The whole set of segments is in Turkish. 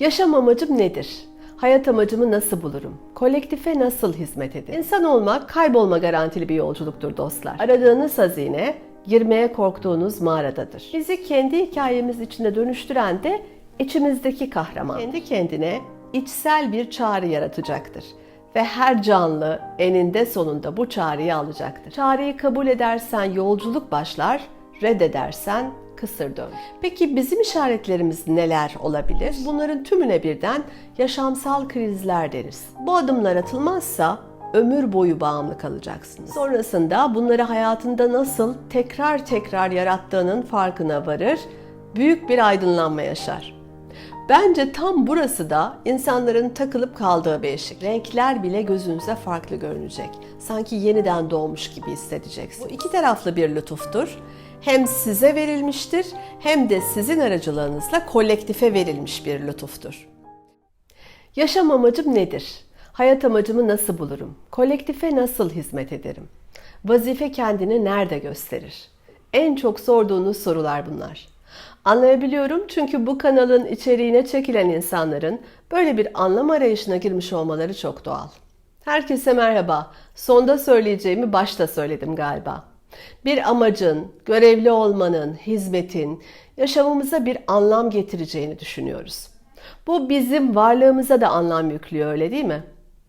Yaşam amacım nedir? Hayat amacımı nasıl bulurum? Kolektife nasıl hizmet ederim? İnsan olmak kaybolma garantili bir yolculuktur dostlar. Aradığınız hazine girmeye korktuğunuz mağaradadır. Bizi kendi hikayemiz içinde dönüştüren de içimizdeki kahraman. Kendi kendine içsel bir çağrı yaratacaktır. Ve her canlı eninde sonunda bu çağrıyı alacaktır. Çağrıyı kabul edersen yolculuk başlar, reddedersen kısır dön. Peki bizim işaretlerimiz neler olabilir? Bunların tümüne birden yaşamsal krizler deriz. Bu adımlar atılmazsa ömür boyu bağımlı kalacaksınız. Sonrasında bunları hayatında nasıl tekrar tekrar yarattığının farkına varır, büyük bir aydınlanma yaşar. Bence tam burası da insanların takılıp kaldığı bir eşik. Renkler bile gözünüze farklı görünecek. Sanki yeniden doğmuş gibi hissedeceksiniz. Bu iki taraflı bir lütuftur. Hem size verilmiştir hem de sizin aracılığınızla kolektife verilmiş bir lütuftur. Yaşam amacım nedir? Hayat amacımı nasıl bulurum? Kolektife nasıl hizmet ederim? Vazife kendini nerede gösterir? En çok sorduğunuz sorular bunlar. Anlayabiliyorum çünkü bu kanalın içeriğine çekilen insanların böyle bir anlam arayışına girmiş olmaları çok doğal. Herkese merhaba. Sonda söyleyeceğimi başta söyledim galiba. Bir amacın, görevli olmanın, hizmetin yaşamımıza bir anlam getireceğini düşünüyoruz. Bu bizim varlığımıza da anlam yüklüyor öyle değil mi?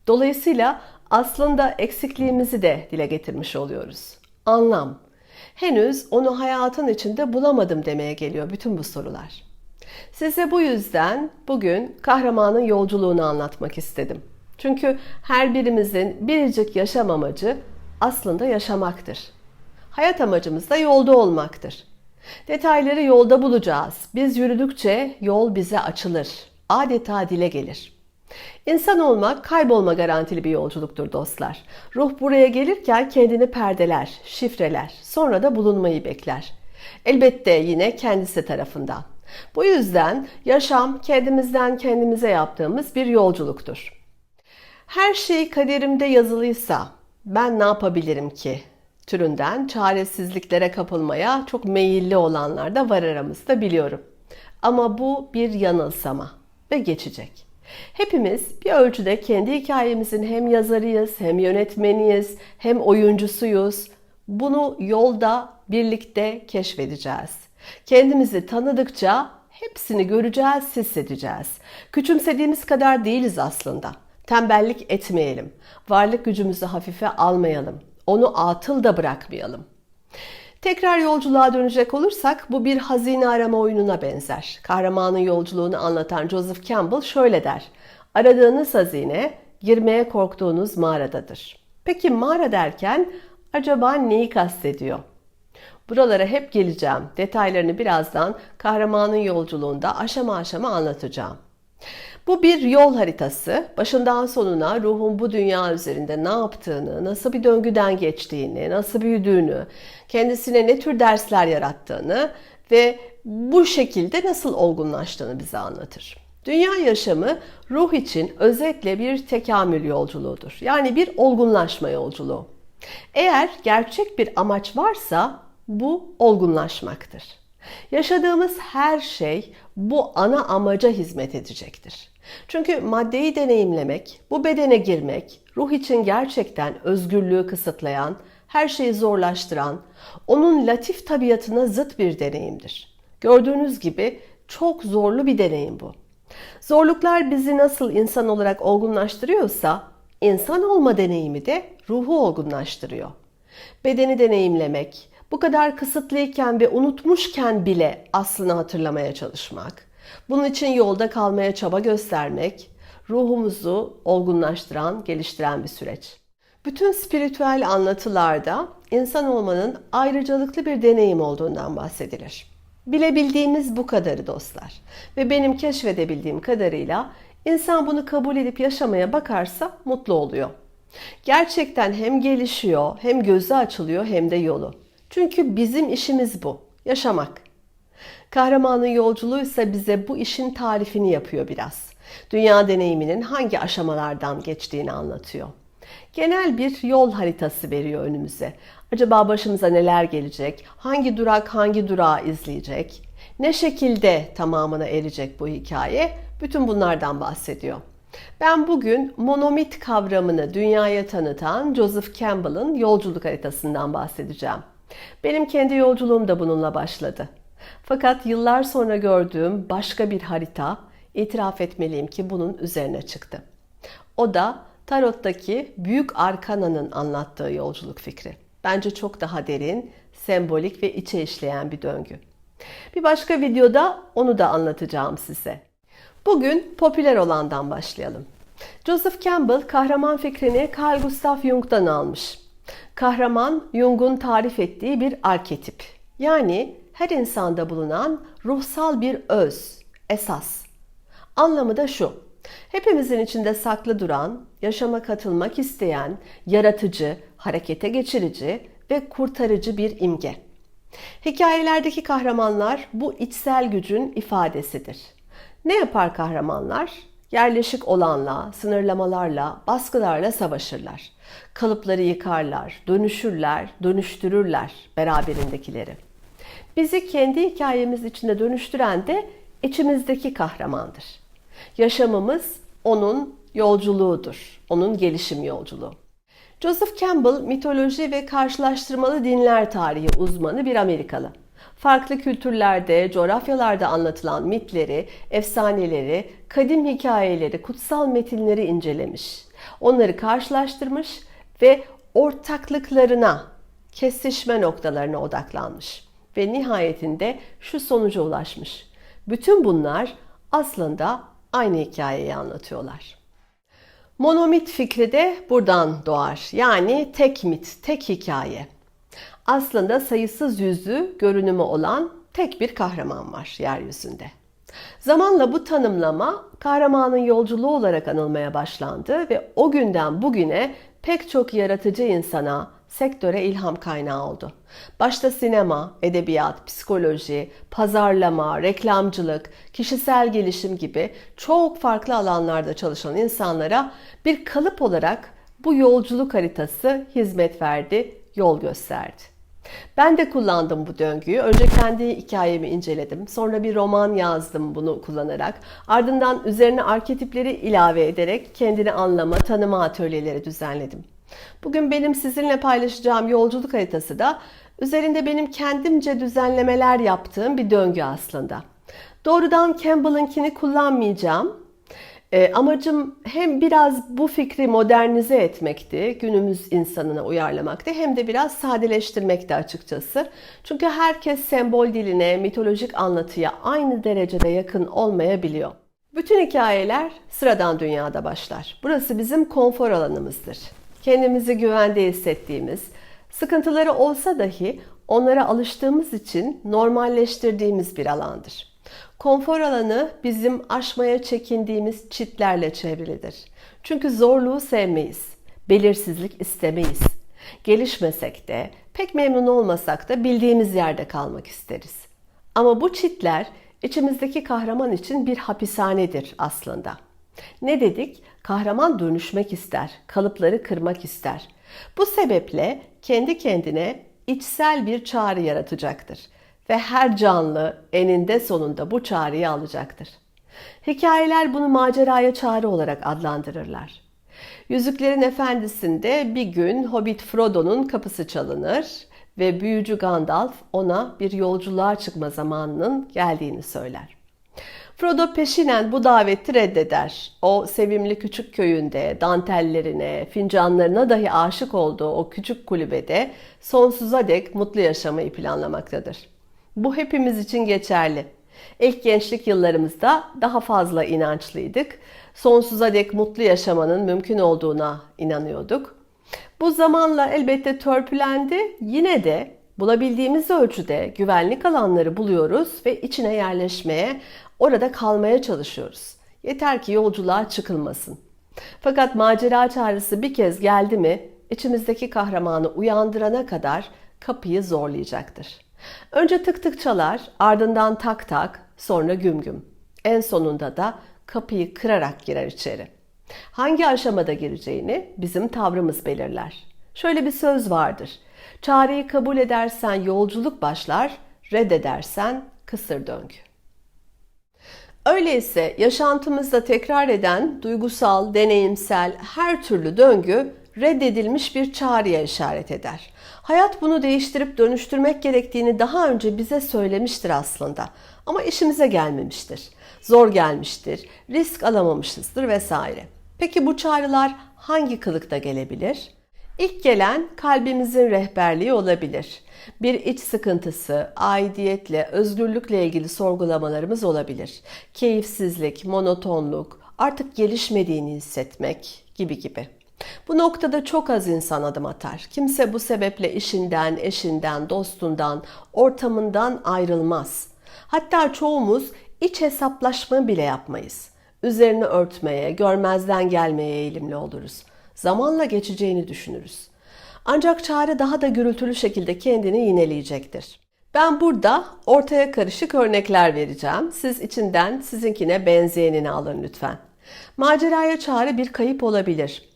Dolayısıyla aslında eksikliğimizi de dile getirmiş oluyoruz. Anlam. Henüz onu hayatın içinde bulamadım demeye geliyor bütün bu sorular. Size bu yüzden bugün kahramanın yolculuğunu anlatmak istedim. Çünkü her birimizin biricik yaşam amacı aslında yaşamaktır. Hayat amacımız da yolda olmaktır. Detayları yolda bulacağız. Biz yürüdükçe yol bize açılır. Adeta dile gelir. İnsan olmak kaybolma garantili bir yolculuktur dostlar. Ruh buraya gelirken kendini perdeler, şifreler, sonra da bulunmayı bekler. Elbette yine kendisi tarafından. Bu yüzden yaşam kendimizden kendimize yaptığımız bir yolculuktur. Her şey kaderimde yazılıysa ben ne yapabilirim ki? Türünden çaresizliklere kapılmaya çok meyilli olanlar da var aramızda biliyorum. Ama bu bir yanılsama ve geçecek. Hepimiz bir ölçüde kendi hikayemizin hem yazarıyız, hem yönetmeniyiz, hem oyuncusuyuz. Bunu yolda birlikte keşfedeceğiz. Kendimizi tanıdıkça hepsini göreceğiz, hissedeceğiz. Küçümsediğimiz kadar değiliz aslında. Tembellik etmeyelim. Varlık gücümüzü hafife almayalım. Onu atıl da bırakmayalım. Tekrar yolculuğa dönecek olursak bu bir hazine arama oyununa benzer. Kahramanın yolculuğunu anlatan Joseph Campbell şöyle der. Aradığınız hazine girmeye korktuğunuz mağaradadır. Peki mağara derken acaba neyi kastediyor? Buralara hep geleceğim. Detaylarını birazdan kahramanın yolculuğunda aşama aşama anlatacağım. Bu bir yol haritası. Başından sonuna ruhun bu dünya üzerinde ne yaptığını, nasıl bir döngüden geçtiğini, nasıl büyüdüğünü, kendisine ne tür dersler yarattığını ve bu şekilde nasıl olgunlaştığını bize anlatır. Dünya yaşamı ruh için özetle bir tekamül yolculuğudur. Yani bir olgunlaşma yolculuğu. Eğer gerçek bir amaç varsa bu olgunlaşmaktır. Yaşadığımız her şey bu ana amaca hizmet edecektir. Çünkü maddeyi deneyimlemek, bu bedene girmek, ruh için gerçekten özgürlüğü kısıtlayan, her şeyi zorlaştıran, onun latif tabiatına zıt bir deneyimdir. Gördüğünüz gibi çok zorlu bir deneyim bu. Zorluklar bizi nasıl insan olarak olgunlaştırıyorsa, insan olma deneyimi de ruhu olgunlaştırıyor. Bedeni deneyimlemek, bu kadar kısıtlıyken ve unutmuşken bile aslını hatırlamaya çalışmak, bunun için yolda kalmaya çaba göstermek, ruhumuzu olgunlaştıran, geliştiren bir süreç. Bütün spiritüel anlatılarda insan olmanın ayrıcalıklı bir deneyim olduğundan bahsedilir. Bilebildiğimiz bu kadarı dostlar. Ve benim keşfedebildiğim kadarıyla insan bunu kabul edip yaşamaya bakarsa mutlu oluyor. Gerçekten hem gelişiyor, hem gözü açılıyor hem de yolu. Çünkü bizim işimiz bu, yaşamak. Kahramanın yolculuğu ise bize bu işin tarifini yapıyor biraz. Dünya deneyiminin hangi aşamalardan geçtiğini anlatıyor. Genel bir yol haritası veriyor önümüze. Acaba başımıza neler gelecek? Hangi durak hangi durağı izleyecek? Ne şekilde tamamına erecek bu hikaye? Bütün bunlardan bahsediyor. Ben bugün monomit kavramını dünyaya tanıtan Joseph Campbell'ın yolculuk haritasından bahsedeceğim. Benim kendi yolculuğum da bununla başladı. Fakat yıllar sonra gördüğüm başka bir harita itiraf etmeliyim ki bunun üzerine çıktı. O da Tarot'taki Büyük Arkana'nın anlattığı yolculuk fikri. Bence çok daha derin, sembolik ve içe işleyen bir döngü. Bir başka videoda onu da anlatacağım size. Bugün popüler olandan başlayalım. Joseph Campbell kahraman fikrini Carl Gustav Jung'dan almış. Kahraman Jung'un tarif ettiği bir arketip. Yani her insanda bulunan ruhsal bir öz, esas. Anlamı da şu. Hepimizin içinde saklı duran, yaşama katılmak isteyen, yaratıcı, harekete geçirici ve kurtarıcı bir imge. Hikayelerdeki kahramanlar bu içsel gücün ifadesidir. Ne yapar kahramanlar? Yerleşik olanla, sınırlamalarla, baskılarla savaşırlar. Kalıpları yıkarlar, dönüşürler, dönüştürürler beraberindekileri. Bizi kendi hikayemiz içinde dönüştüren de içimizdeki kahramandır. Yaşamımız onun yolculuğudur, onun gelişim yolculuğu. Joseph Campbell mitoloji ve karşılaştırmalı dinler tarihi uzmanı bir Amerikalı. Farklı kültürlerde, coğrafyalarda anlatılan mitleri, efsaneleri, kadim hikayeleri, kutsal metinleri incelemiş. Onları karşılaştırmış ve ortaklıklarına, kesişme noktalarına odaklanmış ve nihayetinde şu sonuca ulaşmış. Bütün bunlar aslında aynı hikayeyi anlatıyorlar. Monomit fikri de buradan doğar. Yani tek mit, tek hikaye. Aslında sayısız yüzü görünümü olan tek bir kahraman var yeryüzünde. Zamanla bu tanımlama kahramanın yolculuğu olarak anılmaya başlandı ve o günden bugüne pek çok yaratıcı insana, sektöre ilham kaynağı oldu. Başta sinema, edebiyat, psikoloji, pazarlama, reklamcılık, kişisel gelişim gibi çok farklı alanlarda çalışan insanlara bir kalıp olarak bu yolculuk haritası hizmet verdi, yol gösterdi. Ben de kullandım bu döngüyü. Önce kendi hikayemi inceledim. Sonra bir roman yazdım bunu kullanarak. Ardından üzerine arketipleri ilave ederek kendini anlama, tanıma atölyeleri düzenledim. Bugün benim sizinle paylaşacağım yolculuk haritası da üzerinde benim kendimce düzenlemeler yaptığım bir döngü aslında. Doğrudan Campbell'ınkini kullanmayacağım. E, amacım hem biraz bu fikri modernize etmekti, günümüz insanına uyarlamaktı, hem de biraz sadeleştirmekti açıkçası. Çünkü herkes sembol diline, mitolojik anlatıya aynı derecede yakın olmayabiliyor. Bütün hikayeler sıradan dünyada başlar. Burası bizim konfor alanımızdır. Kendimizi güvende hissettiğimiz, sıkıntıları olsa dahi onlara alıştığımız için normalleştirdiğimiz bir alandır. Konfor alanı bizim aşmaya çekindiğimiz çitlerle çevrilidir. Çünkü zorluğu sevmeyiz, belirsizlik istemeyiz. Gelişmesek de, pek memnun olmasak da bildiğimiz yerde kalmak isteriz. Ama bu çitler içimizdeki kahraman için bir hapishanedir aslında. Ne dedik? Kahraman dönüşmek ister, kalıpları kırmak ister. Bu sebeple kendi kendine içsel bir çağrı yaratacaktır ve her canlı eninde sonunda bu çağrıyı alacaktır. Hikayeler bunu maceraya çağrı olarak adlandırırlar. Yüzüklerin Efendisi'nde bir gün Hobbit Frodo'nun kapısı çalınır ve büyücü Gandalf ona bir yolculuğa çıkma zamanının geldiğini söyler. Frodo peşinen bu daveti reddeder. O sevimli küçük köyünde dantellerine, fincanlarına dahi aşık olduğu o küçük kulübede sonsuza dek mutlu yaşamayı planlamaktadır. Bu hepimiz için geçerli. İlk gençlik yıllarımızda daha fazla inançlıydık. Sonsuza dek mutlu yaşamanın mümkün olduğuna inanıyorduk. Bu zamanla elbette törpülendi. Yine de bulabildiğimiz ölçüde güvenlik alanları buluyoruz ve içine yerleşmeye, orada kalmaya çalışıyoruz. Yeter ki yolculuğa çıkılmasın. Fakat macera çağrısı bir kez geldi mi, içimizdeki kahramanı uyandırana kadar kapıyı zorlayacaktır. Önce tık tık çalar, ardından tak tak, sonra güm güm. En sonunda da kapıyı kırarak girer içeri. Hangi aşamada gireceğini bizim tavrımız belirler. Şöyle bir söz vardır. Çağrıyı kabul edersen yolculuk başlar, reddedersen kısır döngü. Öyleyse yaşantımızda tekrar eden duygusal, deneyimsel her türlü döngü reddedilmiş bir çağrıya işaret eder. Hayat bunu değiştirip dönüştürmek gerektiğini daha önce bize söylemiştir aslında. Ama işimize gelmemiştir. Zor gelmiştir, risk alamamışızdır vesaire. Peki bu çağrılar hangi kılıkta gelebilir? İlk gelen kalbimizin rehberliği olabilir. Bir iç sıkıntısı, aidiyetle, özgürlükle ilgili sorgulamalarımız olabilir. Keyifsizlik, monotonluk, artık gelişmediğini hissetmek gibi gibi. Bu noktada çok az insan adım atar. Kimse bu sebeple işinden, eşinden, dostundan, ortamından ayrılmaz. Hatta çoğumuz iç hesaplaşma bile yapmayız. Üzerini örtmeye, görmezden gelmeye eğilimli oluruz. Zamanla geçeceğini düşünürüz. Ancak çare daha da gürültülü şekilde kendini yineleyecektir. Ben burada ortaya karışık örnekler vereceğim. Siz içinden sizinkine benzeyenini alın lütfen. Maceraya çare bir kayıp olabilir.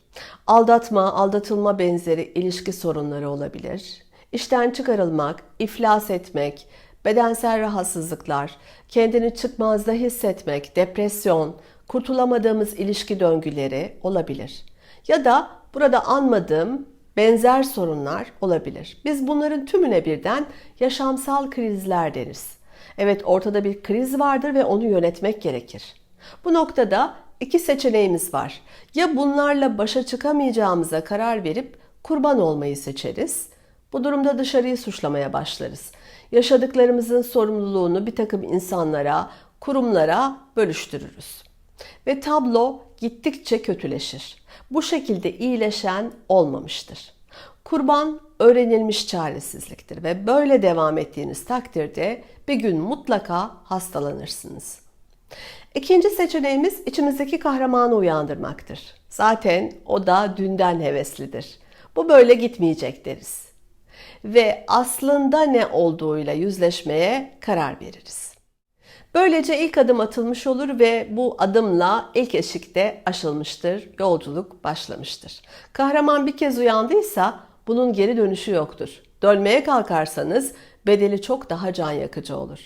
Aldatma, aldatılma benzeri ilişki sorunları olabilir. İşten çıkarılmak, iflas etmek, bedensel rahatsızlıklar, kendini çıkmazda hissetmek, depresyon, kurtulamadığımız ilişki döngüleri olabilir. Ya da burada anmadığım benzer sorunlar olabilir. Biz bunların tümüne birden yaşamsal krizler deriz. Evet ortada bir kriz vardır ve onu yönetmek gerekir. Bu noktada iki seçeneğimiz var. Ya bunlarla başa çıkamayacağımıza karar verip kurban olmayı seçeriz. Bu durumda dışarıyı suçlamaya başlarız. Yaşadıklarımızın sorumluluğunu bir takım insanlara, kurumlara bölüştürürüz. Ve tablo gittikçe kötüleşir. Bu şekilde iyileşen olmamıştır. Kurban öğrenilmiş çaresizliktir ve böyle devam ettiğiniz takdirde bir gün mutlaka hastalanırsınız. İkinci seçeneğimiz içimizdeki kahramanı uyandırmaktır. Zaten o da dünden heveslidir. Bu böyle gitmeyecek deriz. Ve aslında ne olduğuyla yüzleşmeye karar veririz. Böylece ilk adım atılmış olur ve bu adımla ilk eşikte aşılmıştır, yolculuk başlamıştır. Kahraman bir kez uyandıysa bunun geri dönüşü yoktur. Dönmeye kalkarsanız bedeli çok daha can yakıcı olur.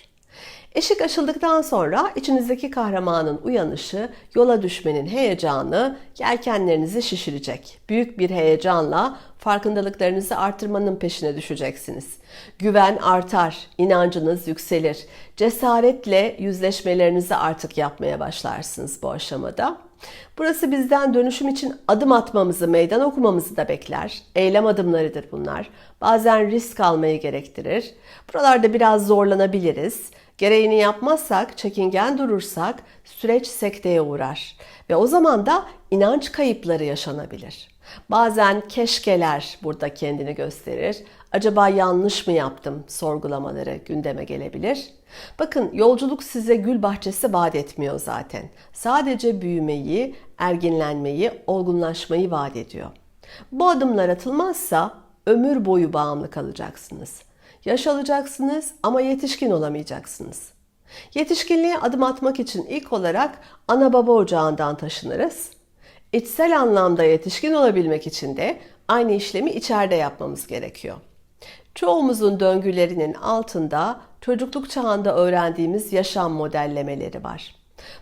Eşik aşıldıktan sonra içinizdeki kahramanın uyanışı, yola düşmenin heyecanı yelkenlerinizi şişirecek. Büyük bir heyecanla farkındalıklarınızı artırmanın peşine düşeceksiniz. Güven artar, inancınız yükselir. Cesaretle yüzleşmelerinizi artık yapmaya başlarsınız bu aşamada. Burası bizden dönüşüm için adım atmamızı, meydan okumamızı da bekler. Eylem adımlarıdır bunlar. Bazen risk almayı gerektirir. Buralarda biraz zorlanabiliriz. Gereğini yapmazsak, çekingen durursak süreç sekteye uğrar ve o zaman da inanç kayıpları yaşanabilir. Bazen keşkeler burada kendini gösterir. Acaba yanlış mı yaptım sorgulamaları gündeme gelebilir. Bakın yolculuk size gül bahçesi vaat etmiyor zaten. Sadece büyümeyi, erginlenmeyi, olgunlaşmayı vaat ediyor. Bu adımlar atılmazsa ömür boyu bağımlı kalacaksınız. Yaş alacaksınız ama yetişkin olamayacaksınız. Yetişkinliğe adım atmak için ilk olarak ana baba ocağından taşınırız. İçsel anlamda yetişkin olabilmek için de aynı işlemi içeride yapmamız gerekiyor. Çoğumuzun döngülerinin altında çocukluk çağında öğrendiğimiz yaşam modellemeleri var.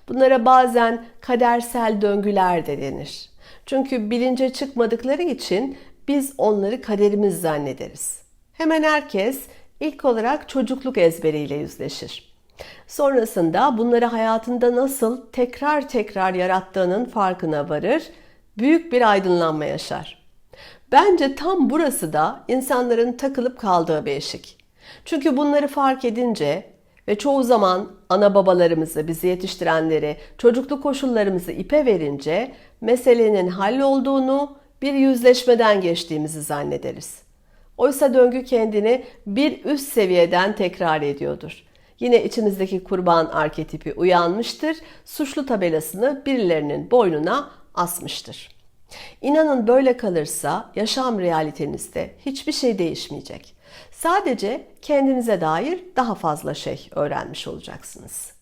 Bunlara bazen kadersel döngüler de denir. Çünkü bilince çıkmadıkları için biz onları kaderimiz zannederiz. Hemen herkes ilk olarak çocukluk ezberiyle yüzleşir. Sonrasında bunları hayatında nasıl tekrar tekrar yarattığının farkına varır, büyük bir aydınlanma yaşar. Bence tam burası da insanların takılıp kaldığı bir eşik. Çünkü bunları fark edince ve çoğu zaman ana babalarımızı, bizi yetiştirenleri, çocukluk koşullarımızı ipe verince meselenin hallolduğunu, bir yüzleşmeden geçtiğimizi zannederiz. Oysa döngü kendini bir üst seviyeden tekrar ediyordur. Yine içimizdeki kurban arketipi uyanmıştır, suçlu tabelasını birilerinin boynuna asmıştır. İnanın böyle kalırsa yaşam realitenizde hiçbir şey değişmeyecek. Sadece kendinize dair daha fazla şey öğrenmiş olacaksınız.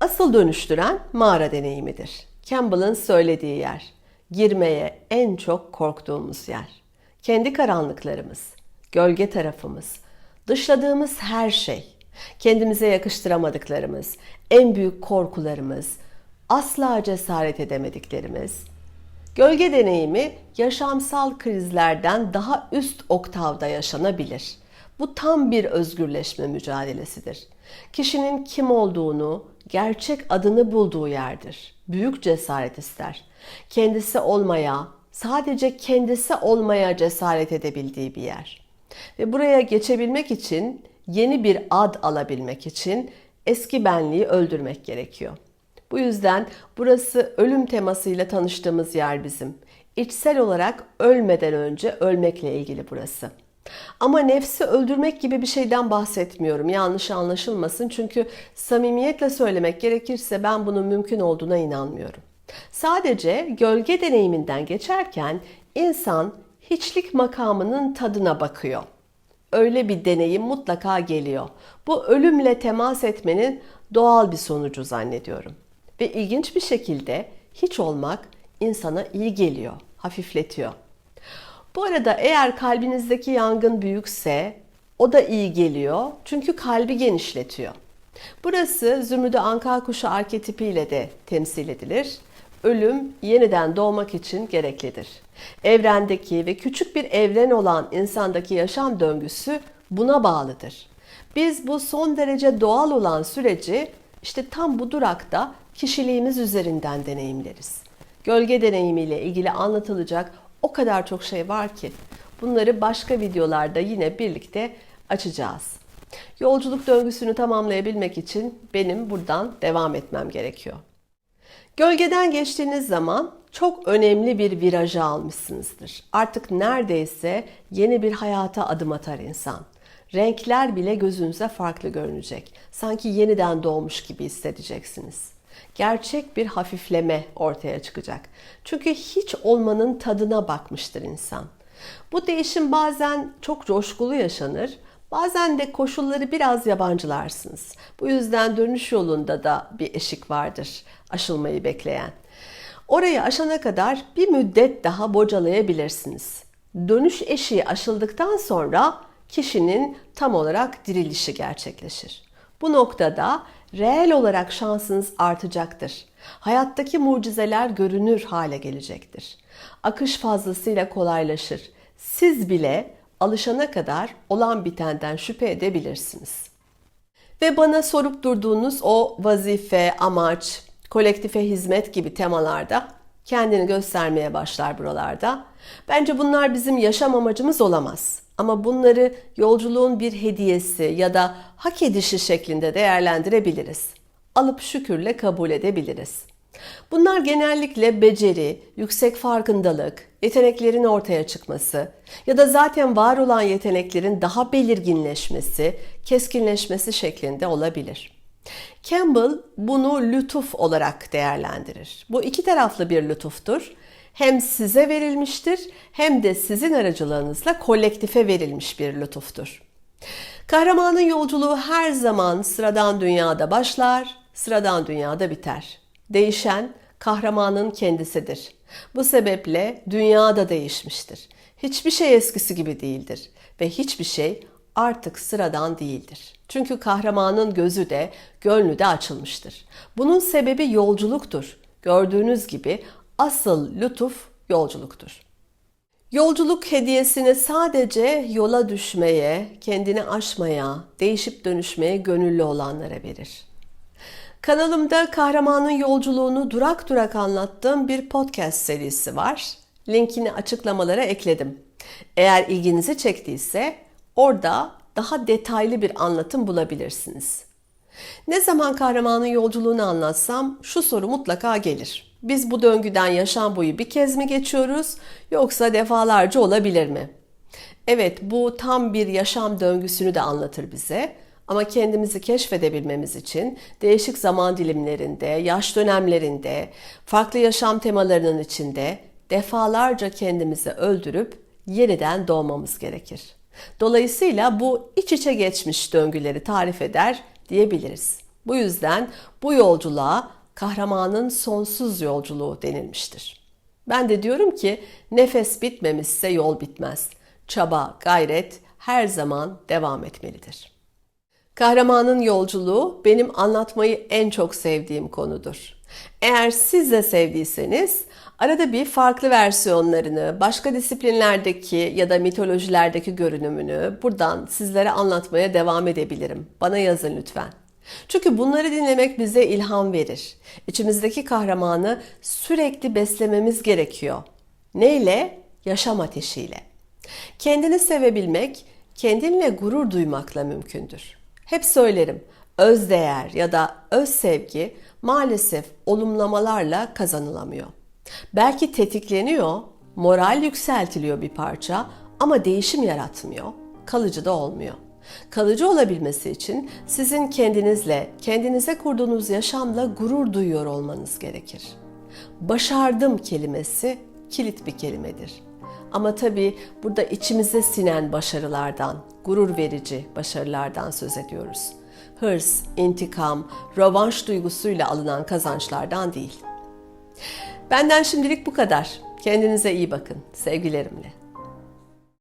Asıl dönüştüren mağara deneyimidir. Campbell'ın söylediği yer. Girmeye en çok korktuğumuz yer. Kendi karanlıklarımız, gölge tarafımız, dışladığımız her şey Kendimize yakıştıramadıklarımız, en büyük korkularımız, asla cesaret edemediklerimiz. Gölge deneyimi yaşamsal krizlerden daha üst oktavda yaşanabilir. Bu tam bir özgürleşme mücadelesidir. Kişinin kim olduğunu, gerçek adını bulduğu yerdir. Büyük cesaret ister. Kendisi olmaya, sadece kendisi olmaya cesaret edebildiği bir yer. Ve buraya geçebilmek için, yeni bir ad alabilmek için eski benliği öldürmek gerekiyor. Bu yüzden burası ölüm temasıyla tanıştığımız yer bizim. İçsel olarak ölmeden önce ölmekle ilgili burası. Ama nefsi öldürmek gibi bir şeyden bahsetmiyorum. Yanlış anlaşılmasın. Çünkü samimiyetle söylemek gerekirse ben bunun mümkün olduğuna inanmıyorum. Sadece gölge deneyiminden geçerken insan hiçlik makamının tadına bakıyor. Öyle bir deneyim mutlaka geliyor. Bu ölümle temas etmenin doğal bir sonucu zannediyorum. Ve ilginç bir şekilde hiç olmak insana iyi geliyor, hafifletiyor. Bu arada eğer kalbinizdeki yangın büyükse o da iyi geliyor çünkü kalbi genişletiyor. Burası Zümrüdü Anka kuşu arketipiyle de temsil edilir. Ölüm yeniden doğmak için gereklidir. Evrendeki ve küçük bir evren olan insandaki yaşam döngüsü buna bağlıdır. Biz bu son derece doğal olan süreci işte tam bu durakta kişiliğimiz üzerinden deneyimleriz. Gölge deneyimiyle ilgili anlatılacak o kadar çok şey var ki bunları başka videolarda yine birlikte açacağız. Yolculuk döngüsünü tamamlayabilmek için benim buradan devam etmem gerekiyor. Gölgeden geçtiğiniz zaman çok önemli bir virajı almışsınızdır. Artık neredeyse yeni bir hayata adım atar insan. Renkler bile gözünüze farklı görünecek. Sanki yeniden doğmuş gibi hissedeceksiniz. Gerçek bir hafifleme ortaya çıkacak. Çünkü hiç olmanın tadına bakmıştır insan. Bu değişim bazen çok coşkulu yaşanır, bazen de koşulları biraz yabancılarsınız. Bu yüzden dönüş yolunda da bir eşik vardır aşılmayı bekleyen. Orayı aşana kadar bir müddet daha bocalayabilirsiniz. Dönüş eşiği aşıldıktan sonra kişinin tam olarak dirilişi gerçekleşir. Bu noktada reel olarak şansınız artacaktır. Hayattaki mucizeler görünür hale gelecektir. Akış fazlasıyla kolaylaşır. Siz bile alışana kadar olan bitenden şüphe edebilirsiniz. Ve bana sorup durduğunuz o vazife, amaç, kolektife hizmet gibi temalarda kendini göstermeye başlar buralarda. Bence bunlar bizim yaşam amacımız olamaz. Ama bunları yolculuğun bir hediyesi ya da hak edişi şeklinde değerlendirebiliriz. Alıp şükürle kabul edebiliriz. Bunlar genellikle beceri, yüksek farkındalık, yeteneklerin ortaya çıkması ya da zaten var olan yeteneklerin daha belirginleşmesi, keskinleşmesi şeklinde olabilir. Campbell bunu lütuf olarak değerlendirir. Bu iki taraflı bir lütuftur. Hem size verilmiştir hem de sizin aracılığınızla kolektife verilmiş bir lütuftur. Kahramanın yolculuğu her zaman sıradan dünyada başlar, sıradan dünyada biter. Değişen kahramanın kendisidir. Bu sebeple dünya da değişmiştir. Hiçbir şey eskisi gibi değildir ve hiçbir şey artık sıradan değildir. Çünkü kahramanın gözü de, gönlü de açılmıştır. Bunun sebebi yolculuktur. Gördüğünüz gibi asıl lütuf yolculuktur. Yolculuk hediyesini sadece yola düşmeye, kendini aşmaya, değişip dönüşmeye gönüllü olanlara verir. Kanalımda kahramanın yolculuğunu durak durak anlattığım bir podcast serisi var. Linkini açıklamalara ekledim. Eğer ilginizi çektiyse orada daha detaylı bir anlatım bulabilirsiniz. Ne zaman kahramanın yolculuğunu anlatsam şu soru mutlaka gelir. Biz bu döngüden yaşam boyu bir kez mi geçiyoruz yoksa defalarca olabilir mi? Evet bu tam bir yaşam döngüsünü de anlatır bize. Ama kendimizi keşfedebilmemiz için değişik zaman dilimlerinde, yaş dönemlerinde, farklı yaşam temalarının içinde defalarca kendimizi öldürüp yeniden doğmamız gerekir. Dolayısıyla bu iç içe geçmiş döngüleri tarif eder diyebiliriz. Bu yüzden bu yolculuğa kahramanın sonsuz yolculuğu denilmiştir. Ben de diyorum ki nefes bitmemişse yol bitmez. Çaba, gayret her zaman devam etmelidir. Kahramanın yolculuğu benim anlatmayı en çok sevdiğim konudur. Eğer siz de sevdiyseniz arada bir farklı versiyonlarını, başka disiplinlerdeki ya da mitolojilerdeki görünümünü buradan sizlere anlatmaya devam edebilirim. Bana yazın lütfen. Çünkü bunları dinlemek bize ilham verir. İçimizdeki kahramanı sürekli beslememiz gerekiyor. Neyle? Yaşam ateşiyle. Kendini sevebilmek, kendinle gurur duymakla mümkündür. Hep söylerim, öz değer ya da öz sevgi maalesef olumlamalarla kazanılamıyor. Belki tetikleniyor, moral yükseltiliyor bir parça ama değişim yaratmıyor, kalıcı da olmuyor. Kalıcı olabilmesi için sizin kendinizle, kendinize kurduğunuz yaşamla gurur duyuyor olmanız gerekir. Başardım kelimesi kilit bir kelimedir. Ama tabii burada içimize sinen başarılardan, gurur verici başarılardan söz ediyoruz. Hırs, intikam, rövanş duygusuyla alınan kazançlardan değil. Benden şimdilik bu kadar. Kendinize iyi bakın. Sevgilerimle.